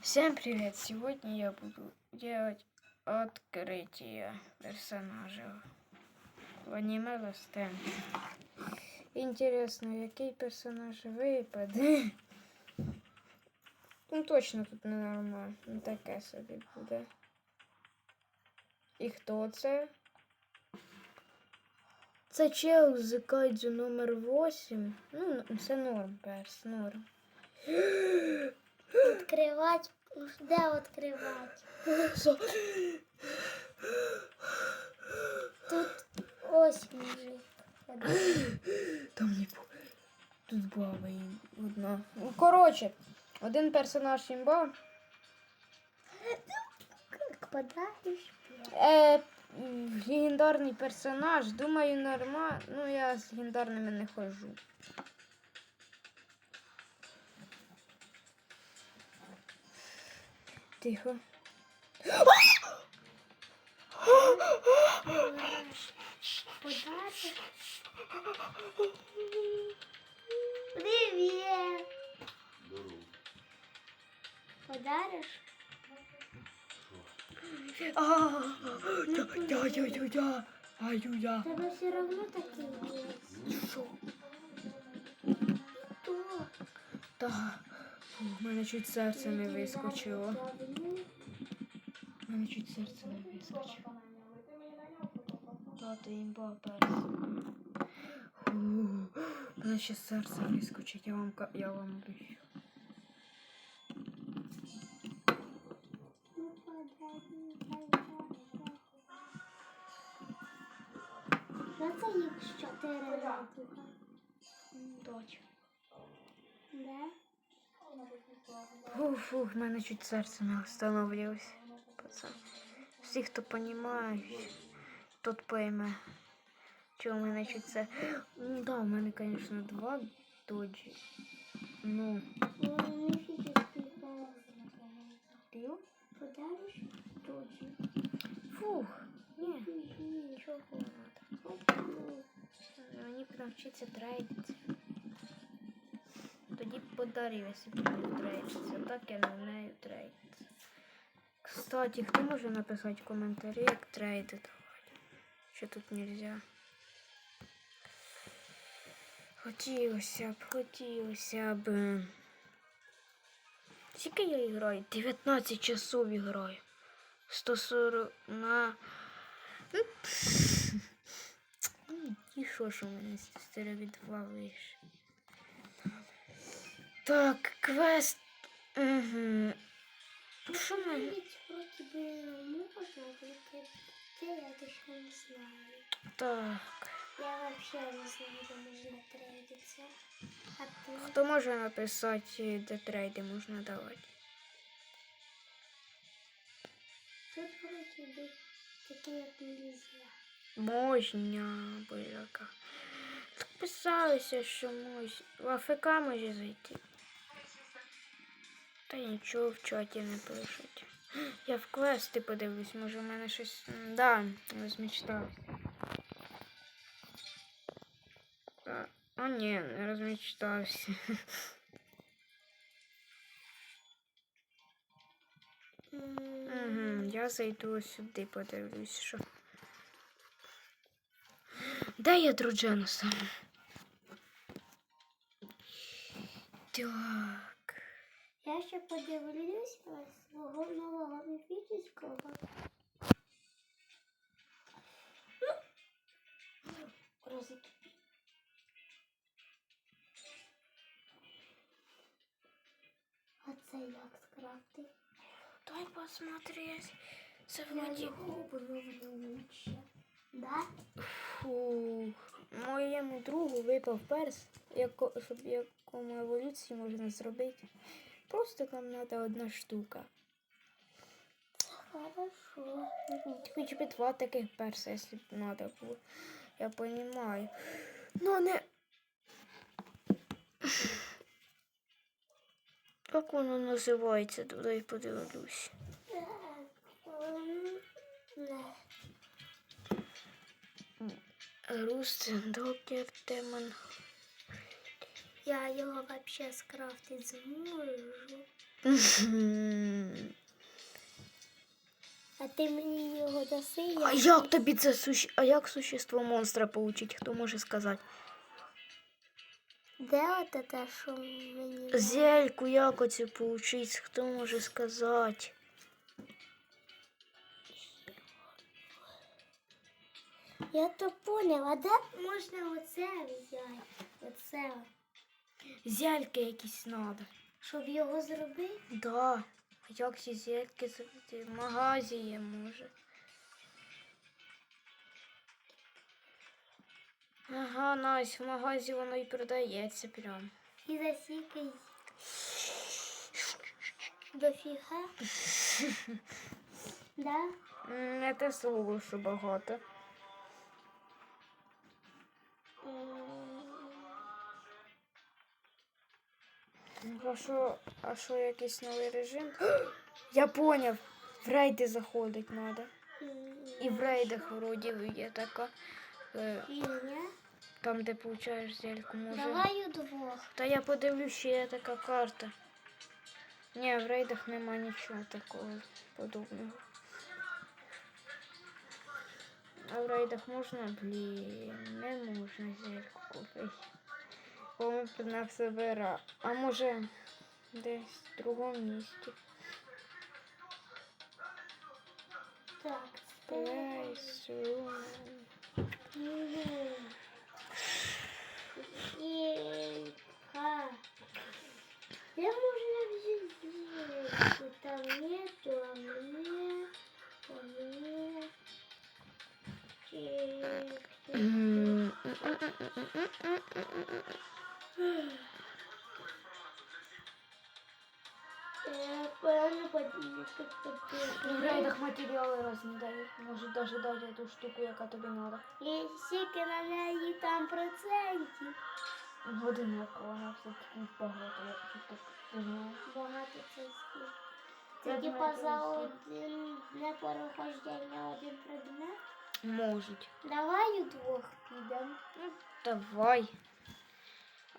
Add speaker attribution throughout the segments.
Speaker 1: Всем привет! Сегодня я буду делать открытие персонажей в аниме Last. Интересно, який персонаж випаде? Ну точно тут не нормально. Ну таке собі буде. І хто це? Це чел з Кайдзю номер 8. Ну, це норм, перс, норм.
Speaker 2: Відкривати. Де відкривати? Тут ось мужик.
Speaker 1: Там не Тут баба і одна. Ну, коротше, один персонаж імба.
Speaker 2: Як подариш?
Speaker 1: Е, легендарний персонаж. Думаю, норма. Ну, я з легендарними не ходжу. Тихо.
Speaker 2: Подариш? Привіт! Подариш?
Speaker 1: Я-я-я-я. Аю-я.
Speaker 2: Тебе все равно такий є.
Speaker 1: Що?
Speaker 2: То.
Speaker 1: Та. Мене чуть серце не вискочило. У мене чуть серце не вискочило. Тато імба перс. Мене ще серце вискочить, я вам, я вам обіцяю.
Speaker 2: Що це їх чотири?
Speaker 1: Точно.
Speaker 2: Де?
Speaker 1: Фу, фу, в мене чуть серце не остановилось. Пацан. Всі, хто понімає, тот пойме. Чого в мене чуть це. Ну, да, у мене, звісно, два доджі. Ну. Фух, ні,
Speaker 2: Ні.
Speaker 1: нічого не треба. Мені навчиться трейдити. Тоді б подарив, якщо б не трейдиться. Так я не вмію трейдити. Кстати, хто може написати в коментарі, як трейдити? Що тут нельзя? Хотілося б, хотілося б. Скільки я граю? 19 часов граю. 140 на. І що ж у мене з 402 вийшло? Так, квест. Угу. Що в мене?
Speaker 2: Навіть вроді би можна викрити, я точно не знаю.
Speaker 1: Так.
Speaker 2: Я взагалі не знаю, де можна трейдитися. А ти?
Speaker 1: Хто може написати, де трейди можна давати?
Speaker 2: Тут вроді би таке як нельзя.
Speaker 1: Можна, боляка. Так писалося, що можна. В АФК може зайти. Та нічого в чаті не пишуть. Я в квести подивлюсь, може в мене щось. Да, розмічтався. А, а ні, не розмічтався. Угу, я зайду сюди, подивлюсь, що. Де я Друдженуса? Так.
Speaker 2: Я ще подивлюся свого нового міфічного. Розики. А це як скрафти?
Speaker 1: Дай посмотреть. Це вроді.
Speaker 2: лучше. Да?
Speaker 1: Фух. Моєму другу випав перс, яко, щоб якому еволюції можна зробити. Просто нам треба одна штука.
Speaker 2: Хорошо.
Speaker 1: Хоч би два таких перса, якщо б треба було. Я розумію. Ну не. Як воно називається, туди й подивлюсь.
Speaker 2: Ем.
Speaker 1: Рус, Докер, Демон.
Speaker 2: Я його вообще скрафтити зможу. А ти мені його даси?
Speaker 1: А як тобі це суще... А як существо монстра получить? Хто може сказати?
Speaker 2: Де от те, що мені?
Speaker 1: Зельку як оцю получить? Хто може сказати?
Speaker 2: Я то поняла, де можна оце взяти? Оце,
Speaker 1: Зельки якісь надо.
Speaker 2: щоб його зробити?
Speaker 1: Да. А як ці зельки зробити? В магазі є, може. Ага, Настя, в магазі воно і продається прям.
Speaker 2: І за скільки дофіга? да?
Speaker 1: Не те слово, що багато. А що, а що якийсь новий режим? Я поняв. В рейди заходить треба. І в рейдах вроді є така. е,
Speaker 2: Фігня.
Speaker 1: Там, де получаєш зельку, може.
Speaker 2: Давай удвох.
Speaker 1: Та я подивлюсь, ще є така карта. Ні, в рейдах нема нічого такого подобного. А в рейдах можна? Блін, не можна зельку купити. Бо вона все бера. А може десь в другому місці.
Speaker 2: Так, це.
Speaker 1: Place room.
Speaker 2: Я можно взять там нету, а мне, а мне. Чик. Я правильно подивитися,
Speaker 1: В рейдах матеріали різні дають. Може навіть дати ту штуку, яка тобі треба.
Speaker 2: І скільки на неї там процентів.
Speaker 1: Одинаково, все таки багато, я чуть так не знаю.
Speaker 2: Багато це скільки.
Speaker 1: Я
Speaker 2: Це
Speaker 1: думаю,
Speaker 2: типа
Speaker 1: це
Speaker 2: за
Speaker 1: все.
Speaker 2: один для перехождення один предмет.
Speaker 1: Можуть.
Speaker 2: Давай удвох підемо.
Speaker 1: Ну, давай.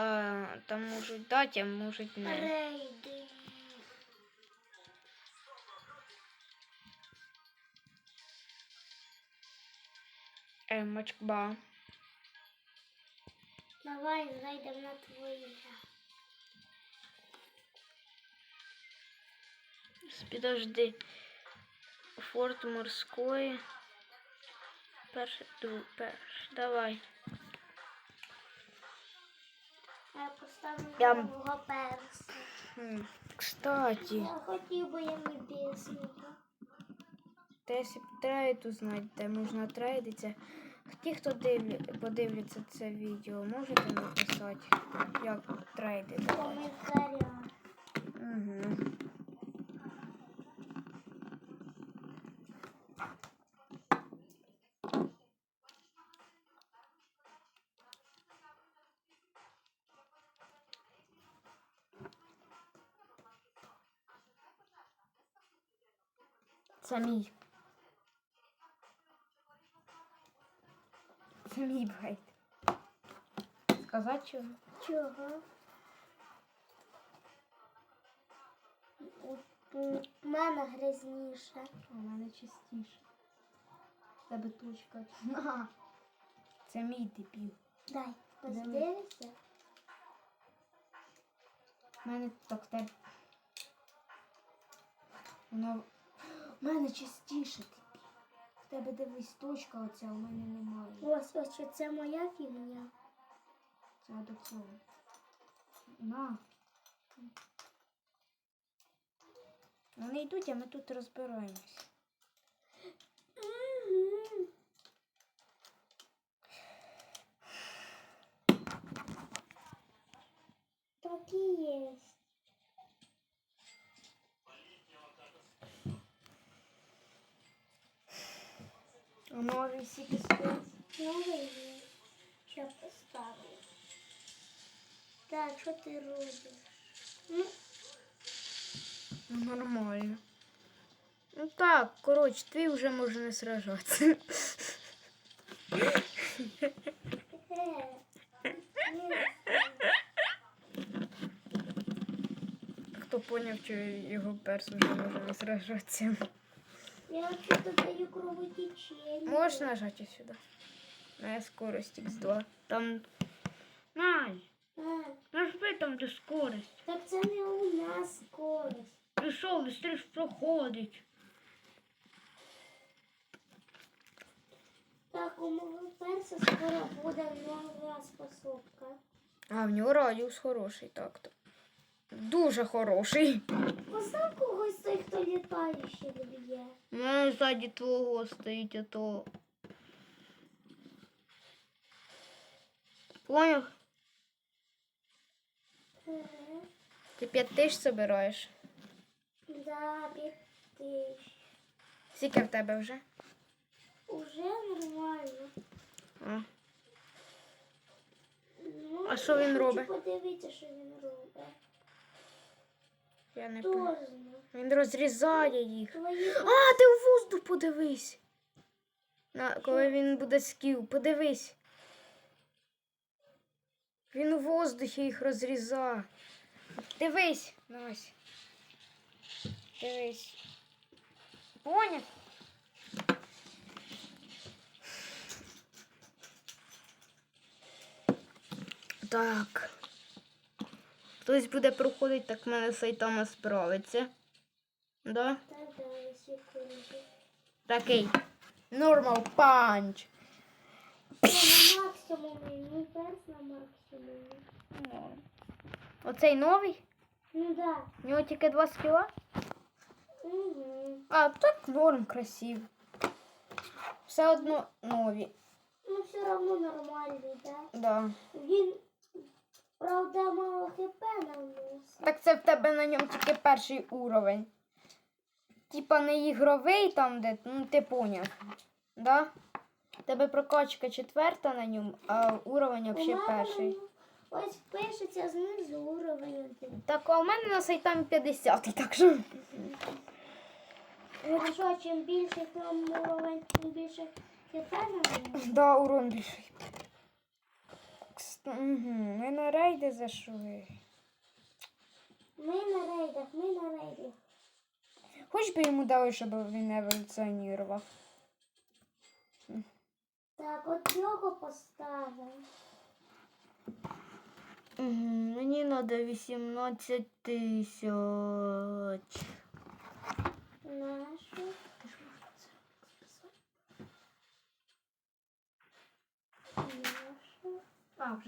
Speaker 1: А, там можуть дати, а можуть не.
Speaker 2: Рейди.
Speaker 1: Емочкба.
Speaker 2: Давай зайдемо на твоє.
Speaker 1: Підожди. Форт морської. Перший, перший. Давай.
Speaker 2: Я поставлю
Speaker 1: Я-
Speaker 2: другого перса.
Speaker 1: Кстати,
Speaker 2: Я хотів би я небесного.
Speaker 1: б трейд узнати, де можна трейдитися. Ті, хто дивлю, подивляться це відео, можете написати, як трейдити. Угу. Це мій. Це мій байт. Сказати чого?
Speaker 2: Чого? У, у мене грязніше.
Speaker 1: У мене частіше. В Тебе точка. На. Це мій дебіл.
Speaker 2: Дай, подивися.
Speaker 1: У мене так те. Воно. У мене частіше дебіл. В тебе дивись точка оця, у мене немає.
Speaker 2: Ось, ось, це моя фігня.
Speaker 1: Це до цього. На. Вони йдуть, а ми тут розбираємось.
Speaker 2: Мгм. Так і є.
Speaker 1: А новий сіки стоїть.
Speaker 2: Новий є. Що поставлю. Так, що ти робиш? Ну,
Speaker 1: Нормально. Ну так, коротше, твій вже може не сражатися. хто поняв, що його перс вже може не сражатися.
Speaker 2: Я даю кровотечение.
Speaker 1: Можеш нажати сюди. На скорость X2. Там. Най, нажми там де скорость.
Speaker 2: так це не у нас скорость.
Speaker 1: Пішов, швидше проходить.
Speaker 2: Так, у мого перса скоро буде нова способка.
Speaker 1: А в нього радіус хороший, так то. Дуже хороший.
Speaker 2: Постав когось той, хто літає ще б'є.
Speaker 1: У мене ззаді твого стоїть ото. Поняв? Ти п'ять тисяч збираєш.
Speaker 2: Да, п'ять тисяч.
Speaker 1: Скільки в тебе вже?
Speaker 2: Уже нормально.
Speaker 1: А.
Speaker 2: Ну,
Speaker 1: А що він робить?
Speaker 2: Подивіться, що він робить.
Speaker 1: Я не пам'ятаю. Він розрізає їх. А, ти у воздух подивись. На, коли він буде скіл, подивись. Він у воздухі їх розрізає. Дивись, Настя. Дивись. Поняв? Так. Хтось буде проходити, так в мене сайтама справиться. Да? Такий.
Speaker 2: На максимумі, перс на максимумі.
Speaker 1: Оцей новий?
Speaker 2: Ну да.
Speaker 1: У нього тільки два скіла?
Speaker 2: Угу.
Speaker 1: А, так норм, красиво. Все одно нові.
Speaker 2: Ну все одно нормальний, да?
Speaker 1: Да.
Speaker 2: Він, правда, мало хп наносить.
Speaker 1: Так це в тебе на ньому тільки перший уровень. Типа не ігровий там, де, ну ти поняв. Да? Тебе прокачка четверта на ньому, а уровень взагалі перший.
Speaker 2: Ось пишеться знизу уровень один.
Speaker 1: Так, а у мене на сайтам 50, так що.
Speaker 2: Якщо чим більше там уровень, тим більше хп наносить.
Speaker 1: Да, урон більший. Угу. Ми на рейди зайшли.
Speaker 2: Ми на рейдах, ми на рейдах.
Speaker 1: Хоч би йому дали, щоб він еволюціонував.
Speaker 2: Так, от цього поставимо.
Speaker 1: Угу. Мені треба 18 тисяч.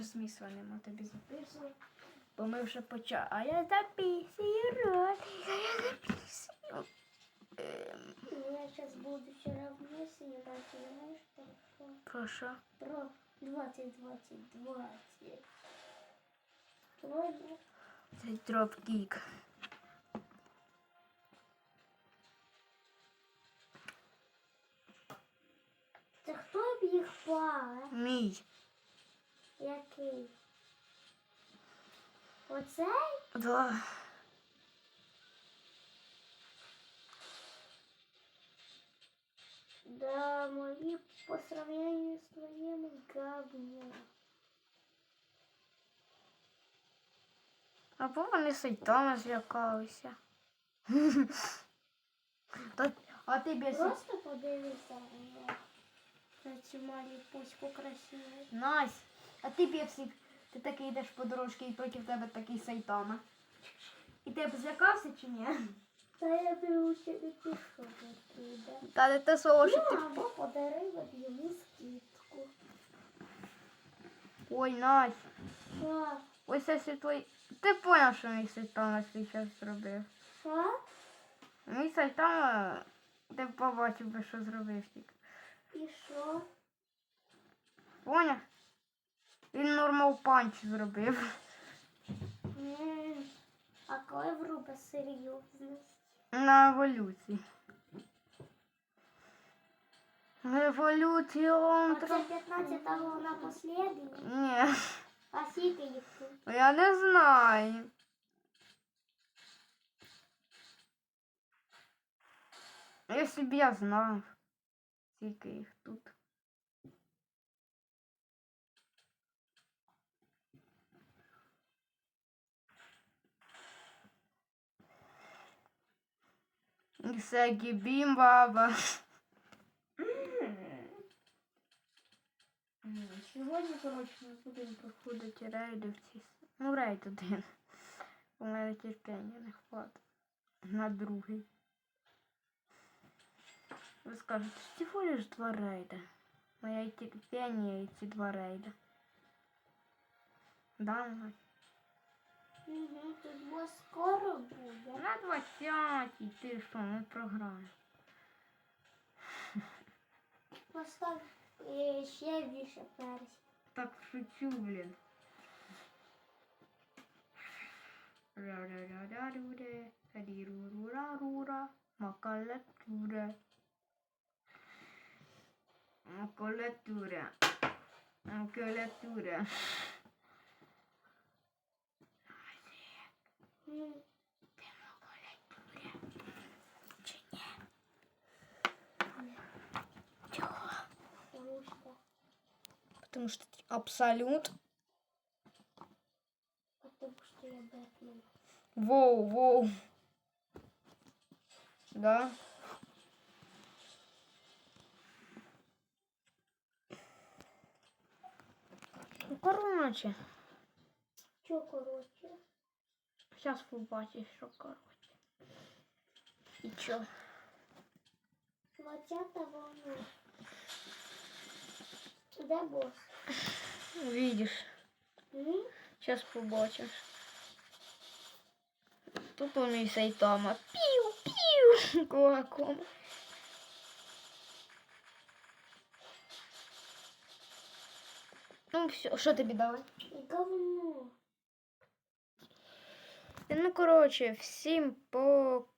Speaker 1: Вже смисла нема тобі записувати. Бо ми вже почали. А я записую ролик, а я записую. Ем,
Speaker 2: Я сейчас буду все равно снимать, понимаешь, про
Speaker 1: про що?
Speaker 2: Про 20, 20, 20. Ладно.
Speaker 1: Це дропкік.
Speaker 2: Це хто б їх пале?
Speaker 1: Мій.
Speaker 2: Який? Оцей?
Speaker 1: Да.
Speaker 2: Да, мої по сравнению з твоїм говно.
Speaker 1: Або вони сайтами злякалися. А ти без...
Speaker 2: Просто подивися на- на цю маліпуську красиву.
Speaker 1: Настя, а ти пепсик, ти такий йдеш по дорожці і проти тебе такий сайтама. І ти б злякався чи ні?
Speaker 2: Та я беру ще не пішов оттуда.
Speaker 1: Та не те слово, що
Speaker 2: Ну,
Speaker 1: ти.
Speaker 2: або подарив от йому скидку.
Speaker 1: Ой, Настя,
Speaker 2: Що?
Speaker 1: ось якщо твій. Ти поняв, що мій сайтама свій час зробив.
Speaker 2: Що?
Speaker 1: Мій сайтама, ти б побачив би, що зробив тільки.
Speaker 2: І що?
Speaker 1: Поняв? Він нормал панч зробив.
Speaker 2: М, А коли вруба серйозність?
Speaker 1: На еволюції. Еволюціон.
Speaker 2: А це 15 головна послідня?
Speaker 1: Ні,
Speaker 2: А скільки їх тут?
Speaker 1: я не знаю. Якщо б я знав, скільки їх тут. Ісакі бім баба. Сьогодні, коротше, ми будемо проходити рейди в ці. Ну, рейд один. У мене терпіння не хватить. На другий. Ви скажете, всього лиш два рейда. Моє і терпіння і ці два рейда. Да, Надь?
Speaker 2: Угу, тут бо скоро буде.
Speaker 1: На 20 ти що, ми програємо.
Speaker 2: Постав е, ще більше персів.
Speaker 1: Так шучу, блін. Ра-ра-ра-ра-руре, ра-ри-ру-ра-рура, макалатура. Макалатура. Макалатура.
Speaker 2: М,
Speaker 1: Ти макалатура. Чи ні? Чого?
Speaker 2: Тому що,
Speaker 1: Потому что ты абсолют.
Speaker 2: тому що я Бетмен.
Speaker 1: Воу, воу. Да. Ну, короче.
Speaker 2: Що коротше?
Speaker 1: Сейчас побачиш, що короче. І чо?
Speaker 2: 20 волна. Де бос?
Speaker 1: Видиш.
Speaker 2: М?
Speaker 1: Сейчас побачиш. Тут он і Сайтама. Піу, піу. Кулаком. Ну все, що тобі дали?
Speaker 2: Говно.
Speaker 1: Ну, коротше, всім пока.